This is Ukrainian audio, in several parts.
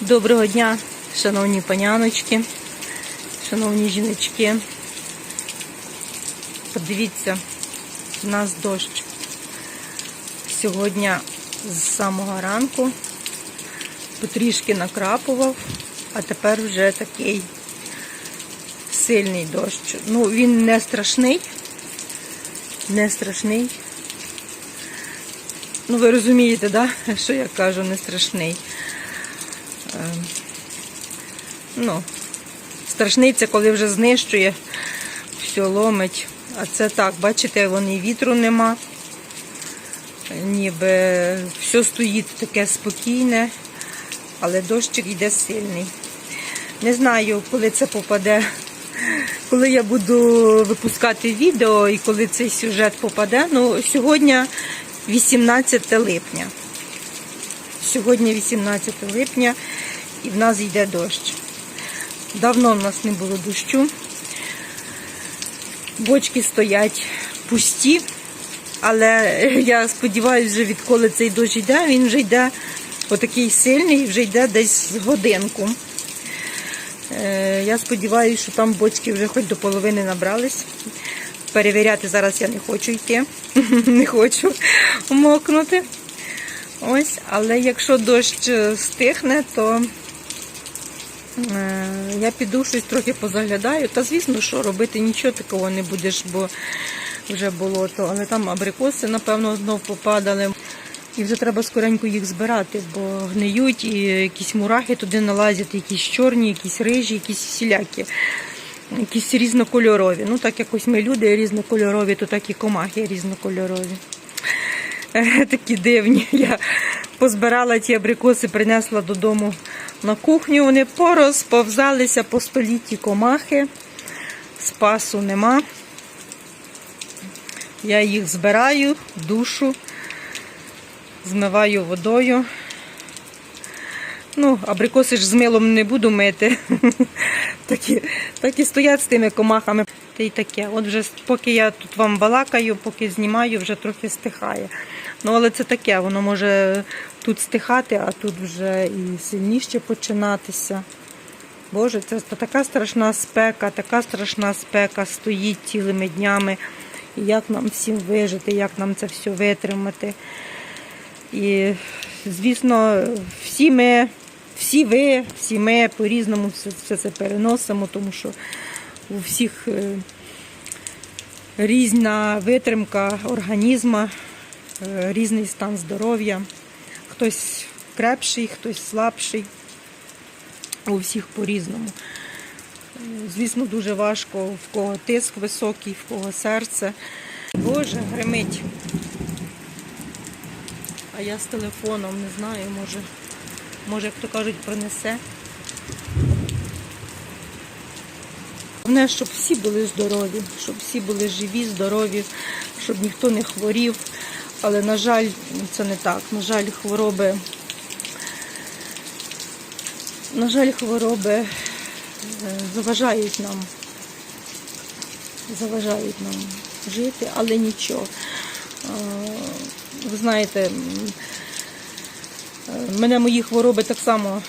Доброго дня, шановні паняночки, шановні жіночки. Подивіться, у нас дощ. Сьогодні з самого ранку потрішки накрапував, а тепер вже такий сильний дощ. Ну, він не страшний, не страшний. Ну, ви розумієте, да? що я кажу, не страшний. Е, Ну, страшний це коли вже знищує, все ломить. А це так, бачите, вон вітру нема. Ніби все стоїть таке спокійне, але дощик йде сильний. Не знаю, коли це попаде, коли я буду випускати відео і коли цей сюжет попаде. Ну, сьогодні 18 липня. Сьогодні 18 липня і в нас йде дощ. Давно в нас не було дощу. Бочки стоять пусті, але я сподіваюся, вже відколи цей дощ йде, він вже йде отакий сильний, вже йде десь з годинку. Е, Я сподіваюся, що там бочки вже хоч до половини набрались. Перевіряти зараз я не хочу йти, не хочу мокнути. Ось, але якщо дощ стихне, то е, я піду щось трохи позаглядаю. Та звісно, що робити нічого такого не будеш, бо вже болото. Але там абрикоси, напевно, знов попадали. І вже треба скоренько їх збирати, бо гниють і якісь мурахи туди налазять, якісь чорні, якісь рижі, якісь всілякі, якісь різнокольорові. Ну, так якось ми люди різнокольорові, то так і комахи різнокольорові. Е, Такі дивні. Я позбирала ті абрикоси, принесла додому на кухню. Вони порозповзалися по столі ті комахи. Спасу нема. Я їх збираю, душу, змиваю водою. Ну, абрикоси ж з милом не буду мити. Так і, так і стоять з тими комахами. Та й таке. От вже поки я тут вам балакаю, поки знімаю, вже трохи стихає. Ну, але це таке, воно може тут стихати, а тут вже і сильніше починатися. Боже, це така страшна спека, така страшна спека стоїть цілими днями. І як нам всім вижити, як нам це все витримати. І, звісно, всі ми, всі ви, всі ми по-різному все, все це переносимо, тому що у всіх е, різна витримка організму, е, різний стан здоров'я. Хтось крепший, хтось слабший. У всіх по-різному. Звісно, дуже важко, в кого тиск високий, в кого серце. Боже, гримить. А я з телефоном не знаю, може, може, як то кажуть, пронесе. Головне, щоб всі були здорові, щоб всі були живі, здорові, щоб ніхто не хворів. Але, на жаль, це не так. На жаль, хвороби. На жаль, хвороби е, заважають нам. Заважають нам жити, але нічого. Е, Ви знаєте, е, мене мої хвороби так само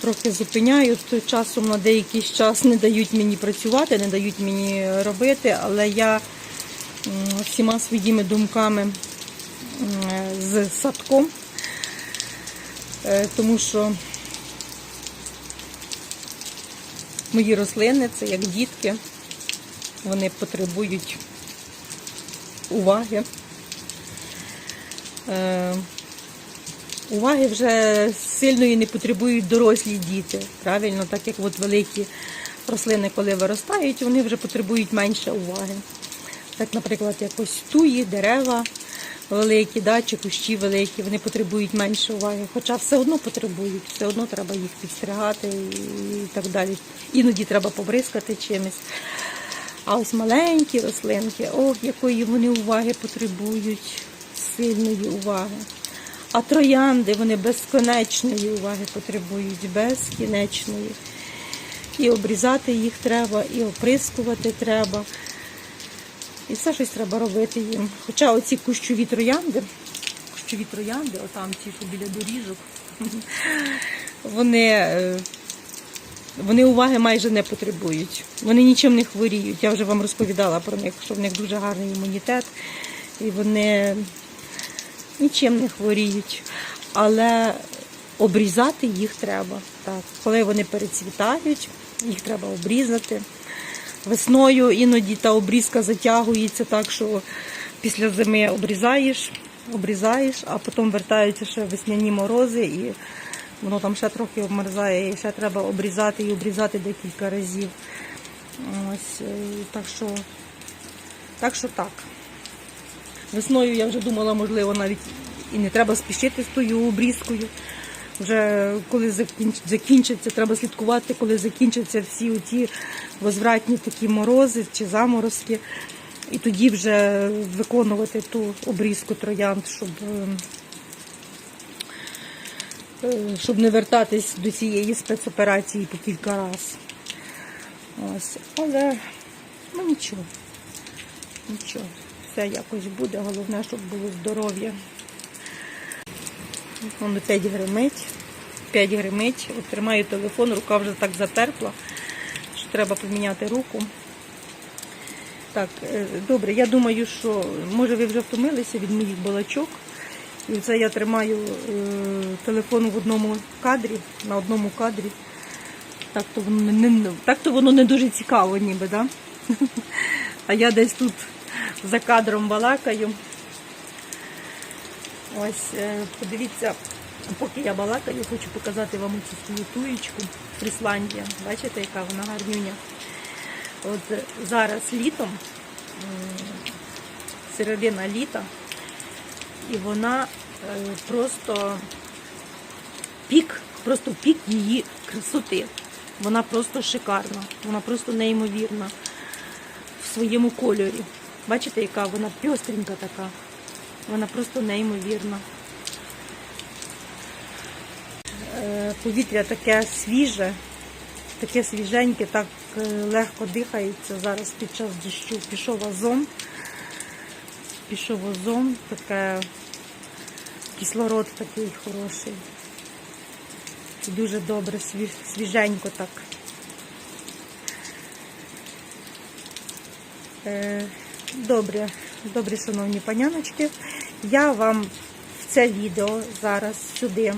трохи зупиняють. Часом на деякий час не дають мені працювати, не дають мені робити, але я всіма своїми думками з садком, Е, тому що мої рослини це як дітки, вони потребують уваги. Е, Уваги вже сильної не потребують дорослі діти. Правильно, так як от великі рослини, коли виростають, вони вже потребують менше уваги. Так, наприклад, якось туї, дерева великі, да, чи кущі великі, вони потребують менше уваги. Хоча все одно потребують, все одно треба їх підстригати і так далі. Іноді треба побризкати чимось. А ось маленькі рослинки, ох, якої вони уваги потребують, сильної уваги. А троянди вони безконечної уваги потребують, безкінечної. І обрізати їх треба, і оприскувати треба. І все щось треба робити їм. Хоча оці кущові троянди, кущові троянди, отам ті, що біля доріжок, вони, е, вони уваги майже не потребують. Вони нічим не хворіють. Я вже вам розповідала про них, що в них дуже гарний імунітет, і вони нічим не хворіють. Але обрізати їх треба. Так. Коли вони перецвітають, їх треба обрізати. Весною іноді та обрізка затягується так, що після зими обрізаєш, обрізаєш, а потім вертаються ще весняні морози і воно там ще трохи обмерзає, і ще треба обрізати і обрізати декілька разів. Ось, е, так що, так що так. Весною я вже думала, можливо, навіть і не треба спішити з тою обрізкою. Вже коли закінчиться, треба слідкувати, коли закінчаться всі ті возвратні такі морози чи заморозки. І тоді вже виконувати ту обрізку троянд, щоб, е, е, щоб не вертатись до цієї спецоперації по кілька разів. Ось. Але ну нічого. Нічого. Все якось буде. Головне, щоб було здоров'я. Воно 5 гримить. 5 гримить. От тримаю телефон, рука вже так затерпла, що треба поміняти руку. Так, е, добре, я думаю, що може ви вже втомилися від моїх балачок. І це я тримаю е, телефон в одному кадрі, на одному кадрі. Так то воно не, так то воно не дуже цікаво, ніби, да? А я десь тут за кадром балакаю. Ось, е, подивіться, поки я балакаю, хочу показати вам цю туєчку Фрісландія. Бачите, яка вона гарнюня. От зараз літом, середина літа, і вона е, просто пік, просто пік її красоти. Вона просто шикарна, вона просто неймовірна в своєму кольорі. Бачите, яка вона пьостренька така. Вона просто неймовірна. Е, Повітря таке свіже, таке свіженьке, так е, легко дихається. Зараз під час дощу пішов озон. Пішов озон, таке кислород такий хороший. Дуже добре, свіженько так. Е, Добре, добре, шановні паняночки. Я вам в це відео зараз сюди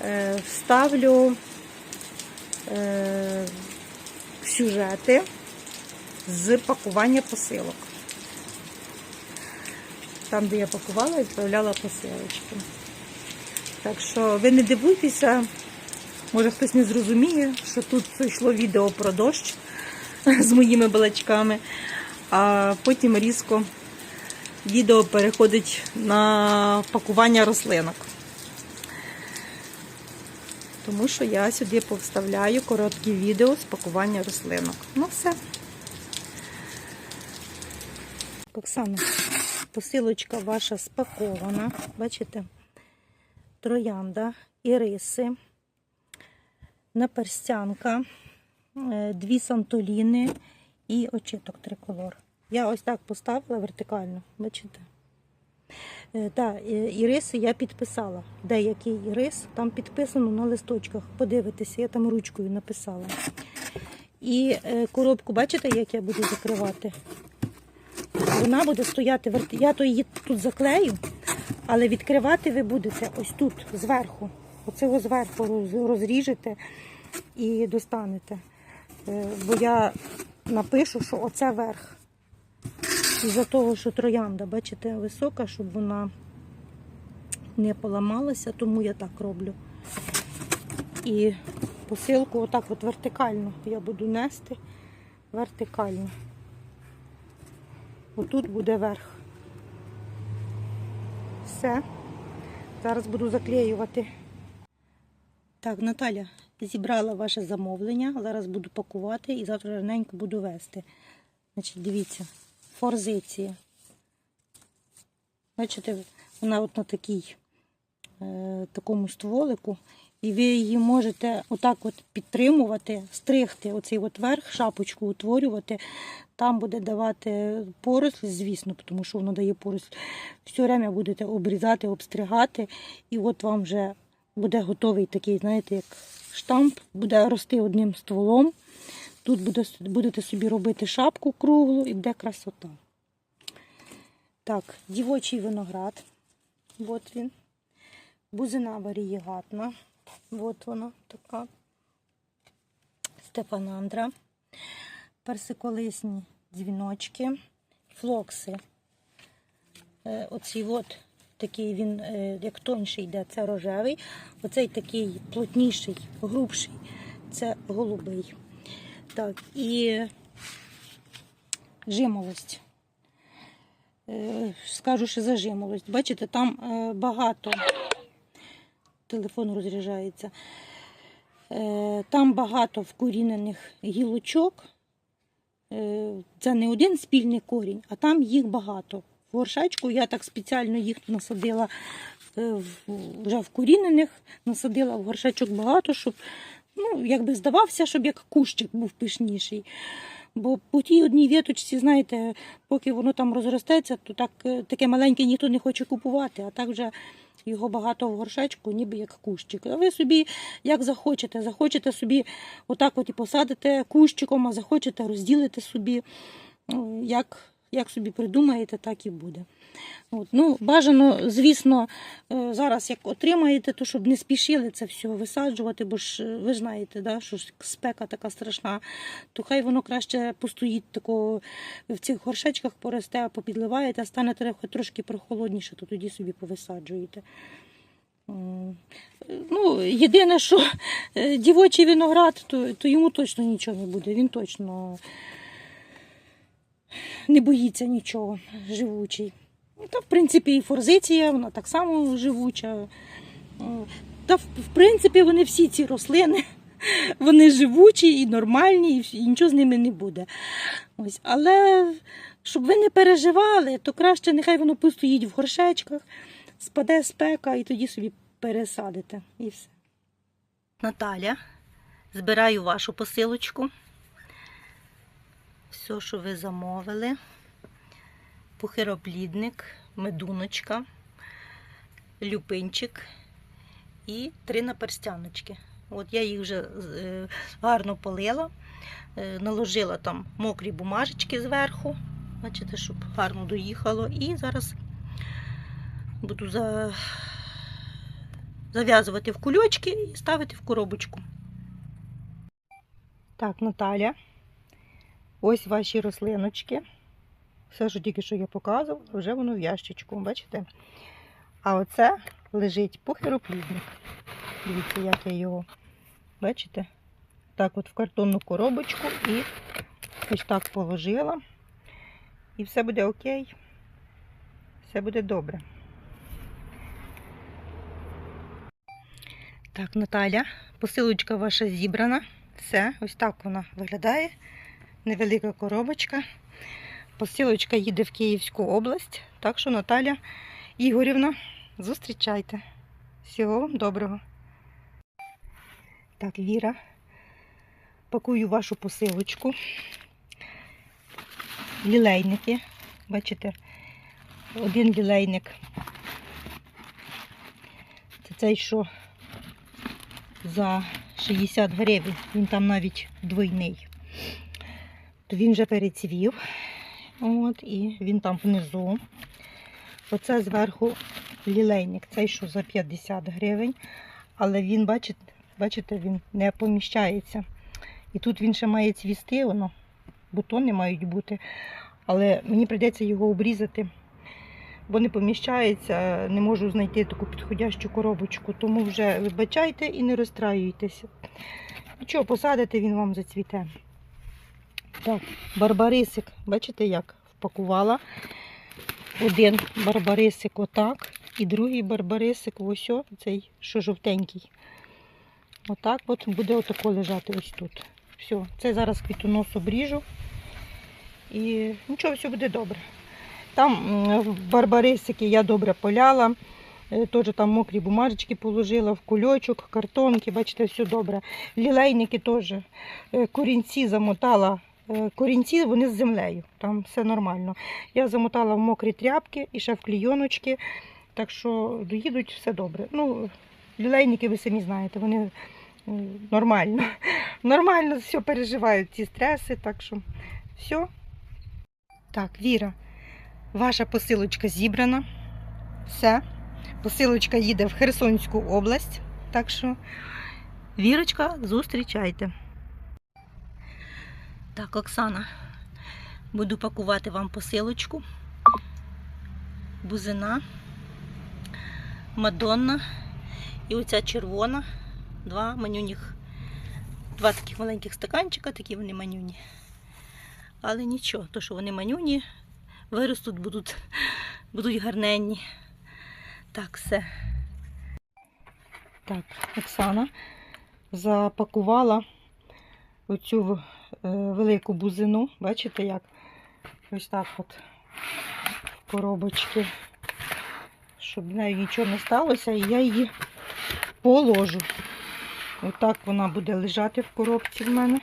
е, вставлю е, сюжети з пакування посилок. Там, де я пакувала, відправляла посилочки. Так що ви не дивуйтеся, може хтось не зрозуміє, що тут йшло відео про дощ з моїми балачками, а потім різко відео переходить на пакування рослинок. Тому що я сюди повставляю короткі відео з пакування рослинок. Ну все. Оксана, посилочка ваша спакована. Бачите? Троянда, іриси, наперстянка, е, дві сантоліни і очиток триколор. Я ось так поставила вертикально, бачите? Е, Так, іриси я підписала. Деякий ірис, там підписано на листочках. Подивитися, я там ручкою написала. І е, коробку, бачите, як я буду закривати? Вона буде стояти Я то її тут заклею, але відкривати ви будете ось тут, зверху. Оце ось зверху розріжете і достанете. Е, Бо я напишу, що оце верх. Із-за того, що троянда, бачите, висока, щоб вона не поламалася, тому я так роблю. І посилку отак от вертикально я буду нести вертикально. Отут буде верх. Все. Зараз буду заклеювати. Так, Наталя, зібрала ваше замовлення. Зараз буду пакувати і завтра раненько буду вести. Значить, дивіться, форзиція. Бачите, вона от на такій, е, такому стволику. І ви її можете отак от підтримувати, стригти оцей от верх, шапочку утворювати. Там буде давати поросль, звісно, тому що воно дає поросль. Все время будете обрізати, обстригати. І от вам вже буде готовий такий, знаєте, як штамп, буде рости одним стволом. Тут будете собі робити шапку круглу і буде красота. Так, дівочий виноград. От він. Бузина варієгатна. От вона така. Стефанандра. Персиколисні дзвіночки. Флокси. Е, Оцей от такий він, е, як тонший йде, це рожевий. Оцей такий плотніший, грубший, це голубий. Так, і жимолость. Е, Скажу, що за жимолость. Бачите, там е, багато. Телефон розряджається. Е, Там багато вкорінених гілочок. Це не один спільний корінь, а там їх багато. В горшечку я так спеціально їх насадила вже вкорінених, насадила в горшечок багато, щоб ну, якби здавався, щоб як кущик був пишніший. Бо по тій одній віточці, знаєте, поки воно там розростеться, то так, е, таке маленьке ніхто не хоче купувати, а так вже його багато в горшечку, ніби як кущик. А ви собі як захочете, захочете собі отак от і посадите кущиком, а захочете розділите собі, ну, як, як собі придумаєте, так і буде. От. Ну, бажано, звісно, е, зараз як отримаєте, то щоб не спішили це все висаджувати, бо ж е, ви знаєте, да, що спека така страшна, то хай воно краще постоїть тако в цих горшечках, поросте, попідливаєте, а стане трошки прохолодніше, то тоді собі повисаджуєте. Ну, єдине, що е, дівочий виноград, то, то йому точно нічого не буде. Він точно не боїться нічого, живучий. Ну, Та, в принципі, і форзиція, вона так само живуча. Та, в принципі, вони всі ці рослини, вони живучі і нормальні, і нічого з ними не буде. Ось. Але щоб ви не переживали, то краще нехай воно постоїть в горшечках, спаде спека і тоді собі пересадите. І все. Наталя, збираю вашу посилочку. Все, що ви замовили. Пухироплідник, медуночка, люпинчик і три наперстяночки. От я їх вже е, гарно полила, е, наложила там мокрі бумажечки зверху, бачите, щоб гарно доїхало. І зараз буду за... зав'язувати в кульочки і ставити в коробочку. Так, Наталя, ось ваші рослиночки. Все, що тільки що я показувала, вже воно в ящичку, бачите? А оце лежить пухироплідник. Дивіться, як я його, бачите? Так от в картонну коробочку і ось так положила. І все буде окей. Все буде добре. Так, Наталя, посилочка ваша зібрана. Все, ось так вона виглядає. Невелика коробочка. Посилочка їде в Київську область. Так що, Наталя Ігорівна, зустрічайте. Всього вам доброго. Так, Віра, пакую вашу посилочку. Лілейники. Бачите, один лілейник. Це цей, що за 60 гривень. Він там навіть двойний. То він вже перецвів. От, і він там внизу. Оце зверху лілейник, цей що за 50 гривень. Але він, бачите, бачите, він не поміщається. І тут він ще має цвісти, воно, бутони мають бути. Але мені прийдеться його обрізати, бо не поміщається, не можу знайти таку підходящу коробочку. Тому вже вибачайте і не розстраюйтеся. Нічого, посадите, він вам зацвіте. Так, барбарисик, бачите, як впакувала. Один барбарисик отак, і другий барбарисик ось о, цей, що жовтенький. Отак от буде отако лежати ось тут. Все, це зараз квітонос обріжу. І нічого, все буде добре. Там барбарисики я добре поляла. Е, Теж там мокрі бумажечки положила в кульочок, картонки, бачите, все добре. Лілейники теж. Е, Корінці замотала. Е, Корінці вони з землею, там все нормально. Я замотала в мокрі тряпки і ще в клійоночки. Так що доїдуть все добре. Ну, люлейники, ви самі знаєте, вони нормально. Нормально все переживають ці стреси, так що все. Так, Віра, ваша посилочка зібрана. Все. Посилочка їде в Херсонську область. Так що, Вірочка, зустрічайте. Так, Оксана, буду пакувати вам посилочку. Бузина, Мадонна і оця червона. Два манюніх, два таких маленьких стаканчика, такі вони манюні. Але нічого, то що вони манюні, виростуть, будуть, будуть гарненні. Так, все. Так, Оксана запакувала оцю велику бузину. Бачите як? Ось так от в коробочки. Щоб нею нічого не сталося, і я її положу. Отак вона буде лежати в коробці в мене.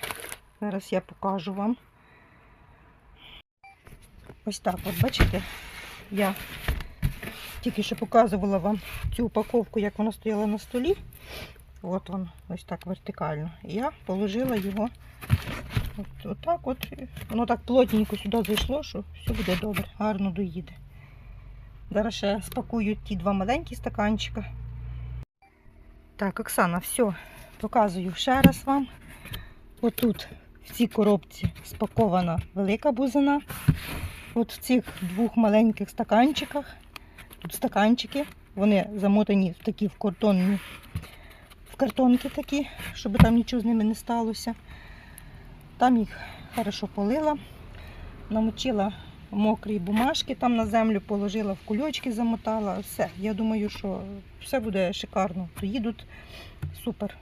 Зараз я покажу вам. Ось так, от бачите, я тільки що показувала вам цю упаковку, як вона стояла на столі. От він, ось так вертикально. І я положила його от, отак от. Воно так плотненько сюди зайшло, що все буде добре, гарно доїде. Зараз ще спакую ті два маленькі стаканчика. Так, Оксана, все, показую ще раз вам. Отут в цій коробці спакована велика бузина. От в цих двох маленьких стаканчиках. Тут стаканчики, вони замотані в такі в картонні, в картонки такі, щоб там нічого з ними не сталося. Там їх хорошо полила, намочила мокрі бумажки там на землю, положила в кульочки, замотала. Все. Я думаю, що все буде шикарно. Приїдуть супер.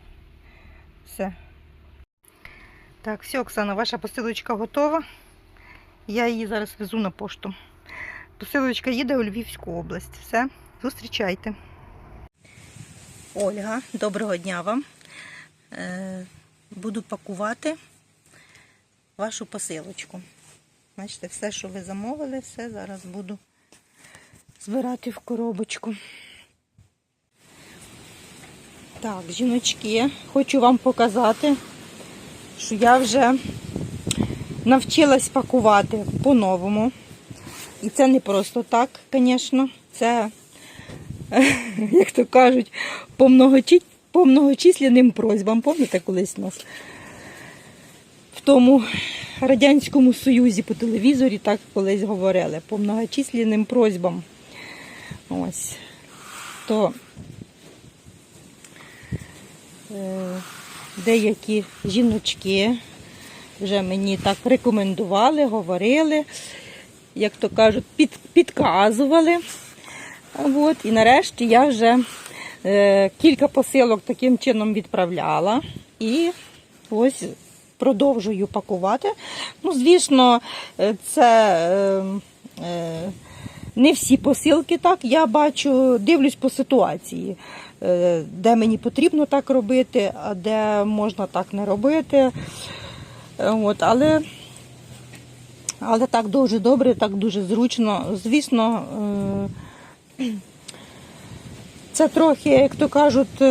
Все. Так, все, Оксана, ваша посилочка готова. Я її зараз везу на пошту. Посилочка їде у Львівську область. Все, зустрічайте. Ольга, доброго дня вам. Е, буду пакувати вашу посилочку. Бачите, все, що ви замовили, все зараз буду збирати в коробочку. Так, жіночки, хочу вам показати, що я вже навчилась пакувати по-новому. І це не просто так, звісно. Це, як то кажуть, по, многочисленним просьбам. Пам'ятаєте, колись у нас в тому Радянському Союзі по телевізорі так колись говорили, по многочисленним просьбам. Ось. То е, деякі жіночки вже мені так рекомендували, говорили, як то кажуть, під, підказували. От, і нарешті я вже е, кілька посилок таким чином відправляла. І ось продовжую пакувати. Ну, звісно, е, це е, е, не всі посилки так. Я бачу, дивлюсь по ситуації, де мені потрібно так робити, а де можна так не робити. От, але, але так дуже добре, так дуже зручно. Звісно, це трохи, як то кажуть,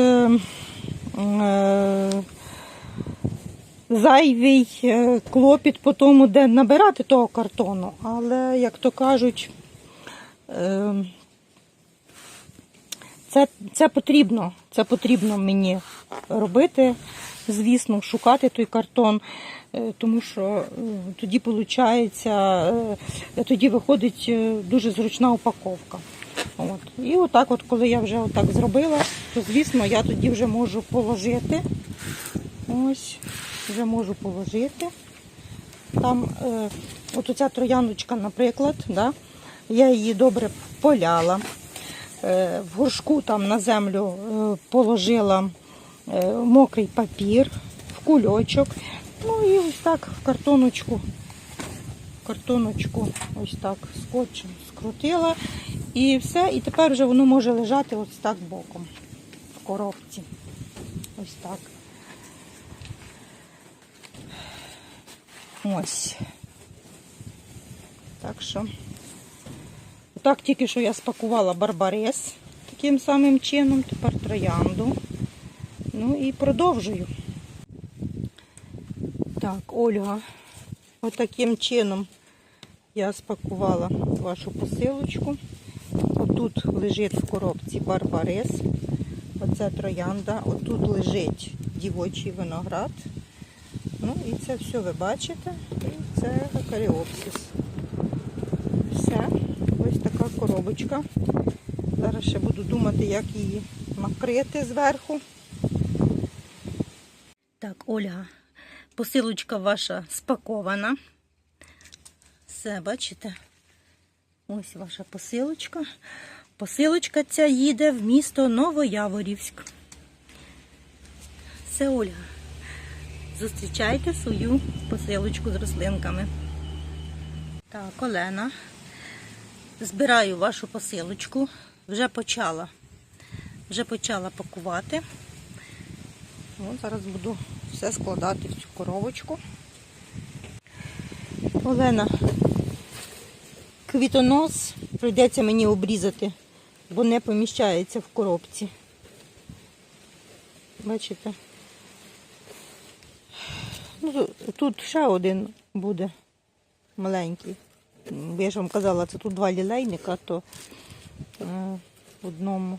зайвий е, клопіт по тому, де набирати того картону. Але, як то кажуть, е, це, це потрібно. Це потрібно мені робити, звісно, шукати той картон, е, тому що е, тоді виходить, тоді виходить дуже зручна упаковка. От. І отак, от, коли я вже отак зробила, то звісно я тоді вже можу положити. Ось, вже можу положити. Там е, от оця трояночка, наприклад, да, я її добре поляла. Е, в горшку там на землю е, положила е, мокрий папір в кульочок. Ну і ось так в картоночку, картоночку ось так скотчем скрутила. І все. І тепер вже воно може лежати ось так боком в коробці. Ось так. Ось. Так що. Так тільки що я спакувала барбарис. таким самим чином, тепер троянду. Ну і продовжую. Так, Ольга, отаким чином я спакувала вашу посилочку. Отут лежить в коробці барбарис. Оце троянда. Отут лежить дівочий виноград. Ну і це все ви бачите. І це каріопсис. Все. Ось така коробочка. Зараз ще буду думати, як її накрити зверху. Так, Ольга, посилочка ваша спакована. Все, бачите? Ось ваша посилочка. Посилочка ця їде в місто Новояворівськ. Це Ольга. Зустрічайте свою посилочку з рослинками. Так, Олена. Збираю вашу посилочку. Вже почала. Вже почала пакувати. От зараз буду все складати в цю коробочку. Олена, квітонос прийдеться мені обрізати, бо не поміщається в коробці. Бачите? Ну, тут- ще один буде маленький. Я ж вам казала, це тут два лілейника, то е, в одному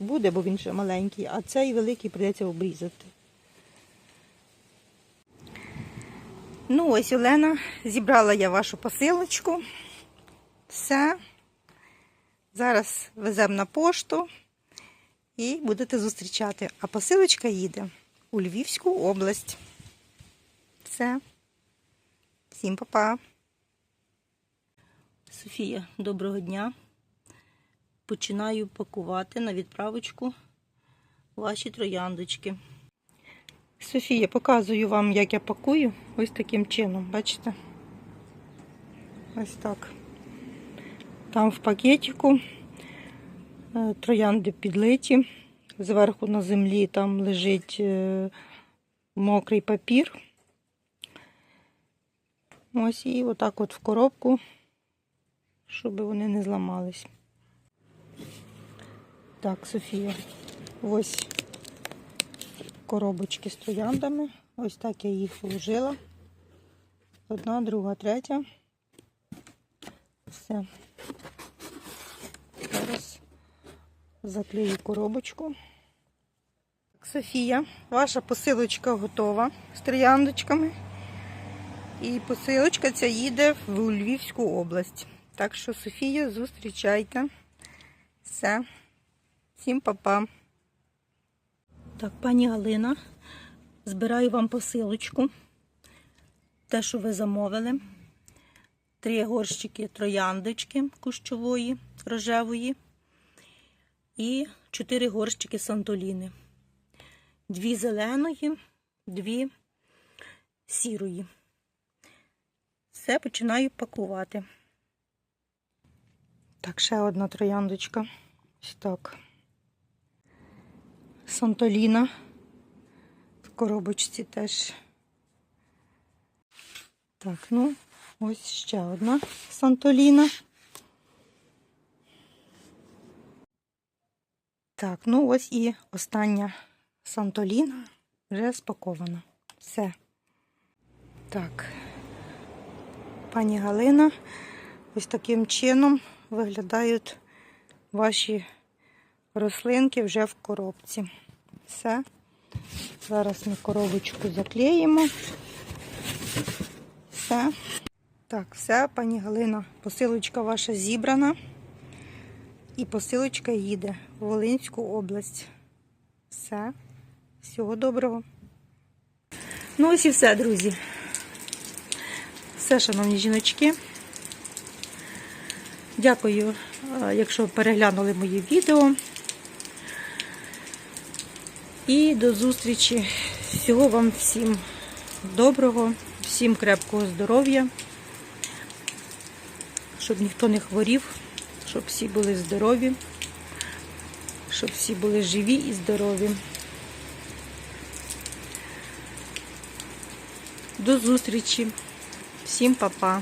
буде, бо він ще маленький, а цей великий прийдеться обрізати. Ну, ось Олена, зібрала я вашу посилочку. Все. Зараз веземо на пошту і будете зустрічати. А посилочка їде у Львівську область. Все. Всім па-па. Софія, доброго дня. Починаю пакувати на відправочку ваші трояндочки. Софія, показую вам, як я пакую. Ось таким чином, бачите? Ось так. Там в пакетику е, троянди підлиті. Зверху на землі там лежить е, мокрий папір. Ось і отак от в коробку, щоб вони не зламались. Так, Софія, ось коробочки з трояндами. Ось так я їх вложила. Одна, друга, третя. Все. Зараз заклею коробочку. Софія, ваша посилочка готова з трояндочками. І посилочка ця їде в Львівську область. Так що, Софія, зустрічайте. Все. Всім па-па. Так, пані Галина, збираю вам посилочку. Те, що ви замовили. Три горщики трояндочки кущової, рожевої. І чотири горщики сантоліни. Дві зеленої, дві сірої. Все починаю пакувати. Так, ще одна трояндочка. Ось так. Сантоліна. В коробочці теж. Так, ну, ось ще одна Сантоліна. Так, ну ось і остання Сантоліна вже спакована. Все. Так, пані Галина, ось таким чином виглядають ваші рослинки вже в коробці. Все. Зараз ми коробочку заклеїмо. Все. Так, все, пані Галина, посилочка ваша зібрана. І посилочка їде в Волинську область. Все. Всього доброго. Ну, ось і все, друзі. Все, шановні жіночки. Дякую, е, якщо переглянули мої відео. І до зустрічі. Всього вам всім доброго, всім крепкого здоров'я, щоб ніхто не хворів, щоб всі були здорові, щоб всі були живі і здорові. До зустрічі. Всім па-па.